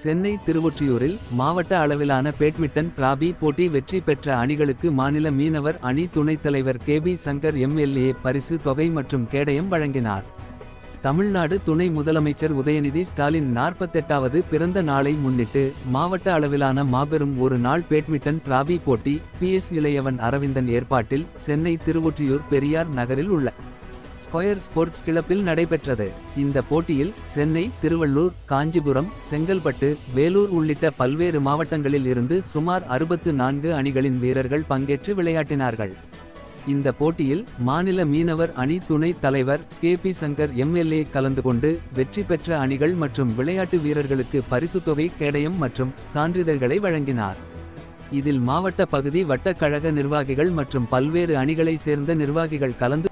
சென்னை திருவொற்றியூரில் மாவட்ட அளவிலான பேட்மிண்டன் பிராபி போட்டி வெற்றி பெற்ற அணிகளுக்கு மாநில மீனவர் அணி துணைத் தலைவர் கே பி சங்கர் எம்எல்ஏ பரிசு தொகை மற்றும் கேடயம் வழங்கினார். தமிழ்நாடு துணை முதலமைச்சர் உதயநிதி ஸ்டாலின் நாற்பத்தெட்டாவது பிறந்த நாளை முன்னிட்டு மாவட்ட அளவிலான மாபெரும் ஒரு நாள் பேட்மிண்டன் டிராபி போட்டி பிஎஸ் இளையவன் அரவிந்தன் ஏற்பாட்டில் சென்னை திருவொற்றியூர் பெரியார் நகரில் உள்ள ஸ்கொயர் ஸ்போர்ட்ஸ் கிளப்பில் நடைபெற்றது. இந்த போட்டியில் சென்னை திருவள்ளூர் காஞ்சிபுரம் செங்கல்பட்டு வேலூர் உள்ளிட்ட பல்வேறு மாவட்டங்களில் இருந்து சுமார் அறுபத்து நான்கு அணிகளின் வீரர்கள் பங்கேற்று விளையாட்டினார்கள். இந்த போட்டியில் மாநில மீனவர் அணி துணைத் தலைவர் கே பி சங்கர் எம்எல்ஏ கலந்து கொண்டு வெற்றி பெற்ற அணிகள் மற்றும் விளையாட்டு வீரர்களுக்கு பரிசுத்தொகை கேடயம் மற்றும் சான்றிதழ்களை வழங்கினார். இதில் மாவட்ட பகுதி வட்டக்கழக நிர்வாகிகள் மற்றும் பல்வேறு அணிகளை சேர்ந்த நிர்வாகிகள் கலந்து